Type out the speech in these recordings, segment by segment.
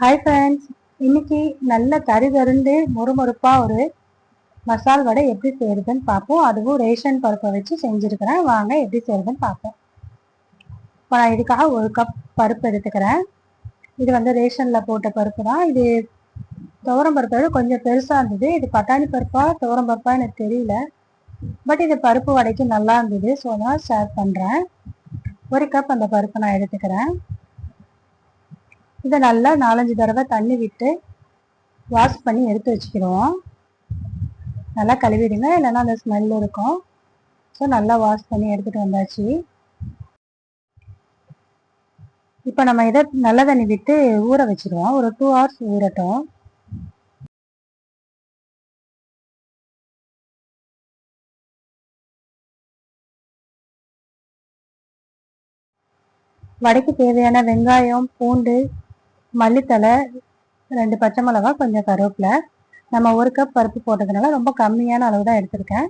Hi friends இன்னைக்கு நல்ல கரு தருந்து மொறுமொறுப்பாக ஒரு மசால் வடை எப்படி செய்யறதுன்னு பார்ப்போம். அதுவும் ரேஷன் பருப்பை வச்சு செஞ்சுருக்கிறேன். வாங்க எப்படி செய்யறதுன்னு பார்ப்போம். இப்போ நான் இதுக்காக ஒரு கப் பருப்பு எடுத்துக்கிறேன். இது வந்து ரேஷனில் போட்ட பருப்பு தான். இது துவரம் பருப்பை விட கொஞ்சம் பெருசாக இருந்தது. இது பட்டாணி பருப்பா துவரம் பருப்பா எனக்கு தெரியல. பட் இது பருப்பு வடைக்கு நல்லா இருந்தது. ஸோ நான் ஷேர் பண்ணுறேன் ஒரு கப் அந்த பருப்பை நான் எடுத்துக்கிறேன். இதை நல்லா நாலஞ்சு தடவை தண்ணி விட்டு வாஷ் பண்ணி எடுத்து வச்சுக்கிடுவோம். நல்லா கழுவிடுங்க. இல்லைன்னா அந்த ஸ்மெல் இருக்கும். ஸோ நல்லா வாஷ் பண்ணி எடுத்துகிட்டு வந்தாச்சு. இப்போ நம்ம இதை நல்ல தண்ணி விட்டு ஊற வச்சிருவோம் ஒரு டூ ஹவர்ஸ் ஊறட்டும். வடைக்கு தேவையான வெங்காயம் பூண்டு மல்லித்தலை ரெண்டு பச்சை மிளகா கொஞ்சம் கருவேப்பிலை. நம்ம ஒரு கப் பருப்பு போட்டதுனால ரொம்ப கம்மியான அளவு தான் எடுத்திருக்கேன்.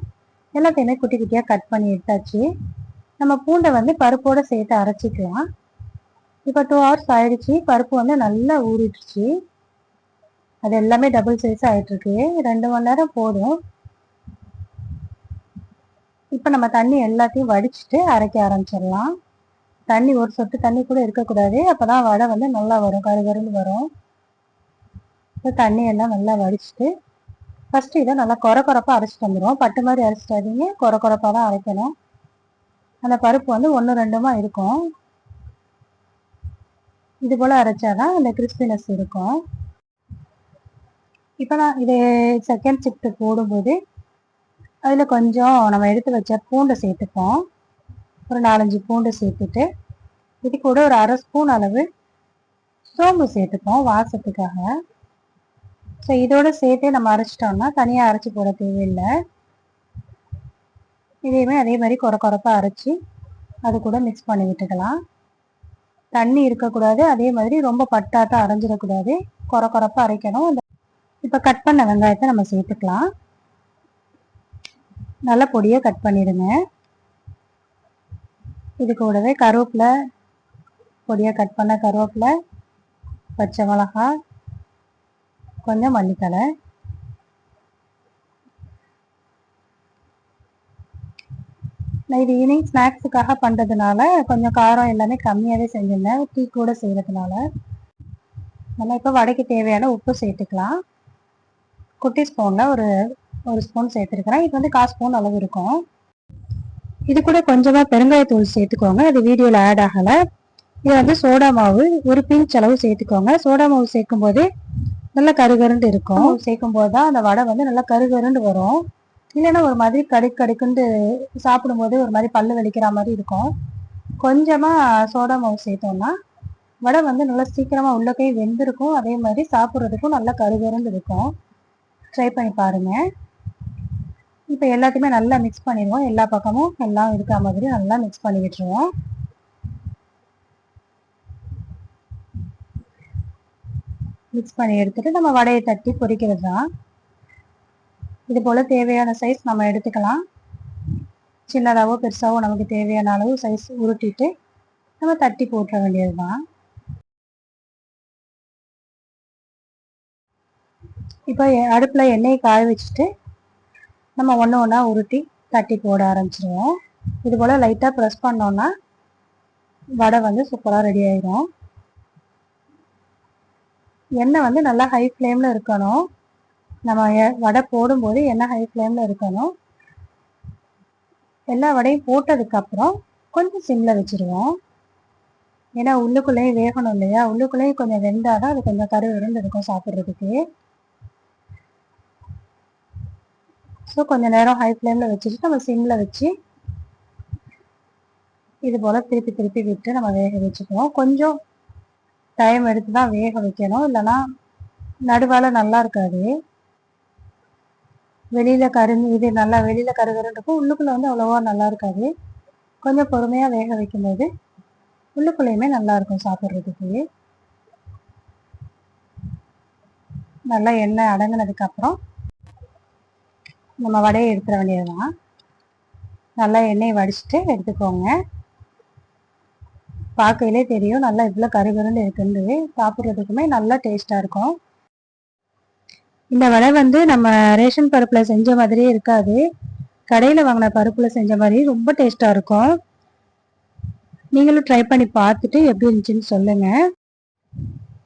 எல்லாத்தையுமே குட்டி குட்டியாக கட் பண்ணி எடுத்தாச்சு. நம்ம பூண்டை வந்து பருப்போடு சேர்த்து அரைச்சிக்கலாம். இப்போ டூ ஹவர்ஸ் ஆயிடுச்சு. பருப்பு வந்து நல்லா ஊறிடுச்சு. அது எல்லாமே டபுள் சைஸ் ஆகிட்டுருக்கு ரெண்டு மணி நேரம் போதும். இப்போ நம்ம தண்ணி எல்லாத்தையும் வடிச்சிட்டு அரைக்க ஆரம்பிச்சிடலாம். தண்ணி ஒரு சொட்டு தண்ணி கூட இருக்கக்கூடாது. அப்பதான் வடை வந்து நல்லா வரும் கருகருன்னு வரும். இப்போ தண்ணியெல்லாம் நல்லா வடிச்சிட்டு ஃபஸ்ட்டு இதை நல்லா குறை குறைப்பா அரைச்சிட்டு வந்துடுவோம் பட்டு மாதிரி அரைச்சிட்டாதீங்க குறை குறைப்பா தான் அரைக்கணும். அந்த பருப்பு வந்து ஒன்று ரெண்டுமா இருக்கும். இது போல் அரைச்சாதான் அந்த கிறிஸ்பினஸ் இருக்கும். இப்போ நான் இது செகண்ட் ஷிஃப்ட்டு போடும்போது அதில் கொஞ்சம் நம்ம எடுத்து வச்ச பூண்டை சேர்த்துப்போம். ஒரு நாலஞ்சு பூண்டு சேர்த்துட்டு இது கூட ஒரு அரை ஸ்பூன் அளவு சோம்பு சேர்த்துப்போம் வாசத்துக்காக. ஸோ இதோட சேர்த்தே நம்ம அரைச்சிட்டோம்னா தனியாக அரைச்சி போட தேவையில்லை. இதையுமே அதே மாதிரி குறை குறைப்பாக அரைச்சி அது கூட மிக்ஸ் பண்ணி விட்டுக்கலாம். தண்ணி இருக்கக்கூடாது அதே மாதிரி ரொம்ப பட்டாட்டம் அரைஞ்சிடக்கூடாது. குறை குறைப்பாக அரைக்கணும். அந்த இப்போ கட் பண்ண வெங்காயத்தை நம்ம சேர்த்துக்கலாம். நல்ல பொடியாக கட் பண்ணிடுங்க. இது கூடவே கருவேப்பிலை பொடியாக கட் பண்ண கருவேப்பிலை பச்சை மிளகா கொஞ்சம் மல்லித்தலை நான் இது ஈவினிங் ஸ்நாக்ஸுக்காக பண்ணுறதுனால கொஞ்சம் காரம் எல்லாமே கம்மியாகவே செஞ்சிருந்தேன். டீ கூட செய்கிறதுனால நம்ம இப்போ வடைக்கு தேவையான உப்பு சேர்த்துக்கலாம். குட்டி ஸ்பூனில் ஒரு ஒரு ஸ்பூன் சேர்த்துருக்குறேன். இது வந்து கால் ஸ்பூன் அளவு இருக்கும். இது கூட கொஞ்சமாக பெருங்காயத்தூள் சேர்த்துக்கோங்க. அது வீடியோவில் ஆட் ஆகலை. இது வந்து சோடா மாவு ஒரு பிஞ்ச் அளவு சேர்த்துக்கோங்க. சோடா மாவு சேர்க்கும் போது நல்லா கருகருண்டு இருக்கும். சேர்க்கும் போது தான் அந்த வடை வந்து நல்லா கருகருண்டு வரும். இல்லைன்னா ஒரு மாதிரி கடுக்கு கடுக்குண்டு சாப்பிடும்போது ஒரு மாதிரி பல்லு வலிக்கிற மாதிரி இருக்கும். கொஞ்சமாக சோடா மாவு சேர்த்தோம்னா வடை வந்து நல்லா சீக்கிரமாக உள்ளக்கே வெந்திருக்கும். அதே மாதிரி சாப்பிட்றதுக்கும் நல்லா கருகருண்டு இருக்கும். ட்ரை பண்ணி பாருங்கள் இப்போ எல்லாத்தையுமே நல்லா மிக்ஸ் பண்ணிடுவோம். எல்லா பக்கமும் எல்லாம் இருக்கிற மாதிரி நல்லா மிக்ஸ் பண்ணி விட்டுருவோம். மிக்ஸ் பண்ணி எடுத்துட்டு நம்ம வடையை தட்டி பொரிக்கிறது தான். இது போல் தேவையான சைஸ் நம்ம எடுத்துக்கலாம். சின்னதாகவோ பெருசாகவோ நமக்கு தேவையான அளவு சைஸ் உருட்டிட்டு நம்ம தட்டி போட்டுற வேண்டியது தான். இப்போ அடுப்பில் எண்ணெய் காய வச்சுட்டு நம்ம ஒன்று ஒன்றா உருட்டி தட்டி போட ஆரம்பிச்சிருவோம். இது போல் லைட்டாக ப்ரெஸ் பண்ணோன்னா வடை வந்து சூப்பராக ரெடி ஆயிரும். எண்ணெய் வந்து நல்லா ஹை ஃப்ளேமில் இருக்கணும். நம்ம வடை போடும்போது எண்ணெய் ஹை ஃப்ளேமில் இருக்கணும். எல்லா வடையும் போட்டதுக்கப்புறம் கொஞ்சம் சிம்மில் வச்சுருவோம். ஏன்னா உள்ளுக்குள்ளேயும் வேகணும் இல்லையா? உள்ளுக்குள்ளேயும் கொஞ்சம் வெந்தாதான் அது கொஞ்சம் கரு விருந்து இருக்கும் சாப்பிட்றதுக்கு. ஸோ கொஞ்சம் நேரம் ஹை ஃப்ளேமில் வச்சுட்டு நம்ம சிம்மில் வச்சு இது போல் திருப்பி திருப்பி விட்டு நம்ம வேக வச்சுக்குவோம் கொஞ்சம் டைம் எடுத்து தான் வேக வைக்கணும். இல்லைன்னா நடுவால் நல்லா இருக்காது. வெளியில் கரு இது நல்லா வெளியில் கருகருன்றப்போ உள்ளுக்குள்ளே வந்து அவ்வளோவா நல்லா இருக்காது. கொஞ்சம் பொறுமையாக வேக வைக்கும்போது உள்ளுக்குள்ளேயுமே நல்லா இருக்கும் சாப்பிட்றதுக்கு. நல்லா எண்ணெய் அடங்கினதுக்கப்புறம் நம்ம வடையை எடுத்துட வேண்டியதுதான். நல்லா எண்ணெய் வடிச்சுட்டு எடுத்துக்கோங்க. பார்க்கையிலே தெரியும் நல்லா இவ்வளோ கருகருன்னு இருக்குன்னு சாப்பிட்றதுக்குமே நல்லா டேஸ்ட்டாக இருக்கும். இந்த வடை வந்து நம்ம ரேஷன் பருப்பில் செஞ்ச மாதிரியே இருக்காது. கடையில் வாங்கின பருப்பில் செஞ்ச மாதிரி ரொம்ப டேஸ்ட்டாக இருக்கும். நீங்களும் ட்ரை பண்ணி பார்த்துட்டு எப்படி இருந்துச்சுன்னு சொல்லுங்கள்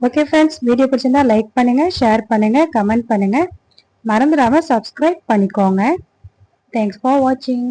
ஓகே ஃப்ரெண்ட்ஸ் வீடியோ பிடிச்சிருந்தா லைக் பண்ணுங்கள் ஷேர் பண்ணுங்கள் கமெண்ட் பண்ணுங்கள் மறந்துடாமல் சப்ஸ்கிரைப் பண்ணிக்கோங்க. தேங்க்ஸ் ஃபார் வாட்சிங்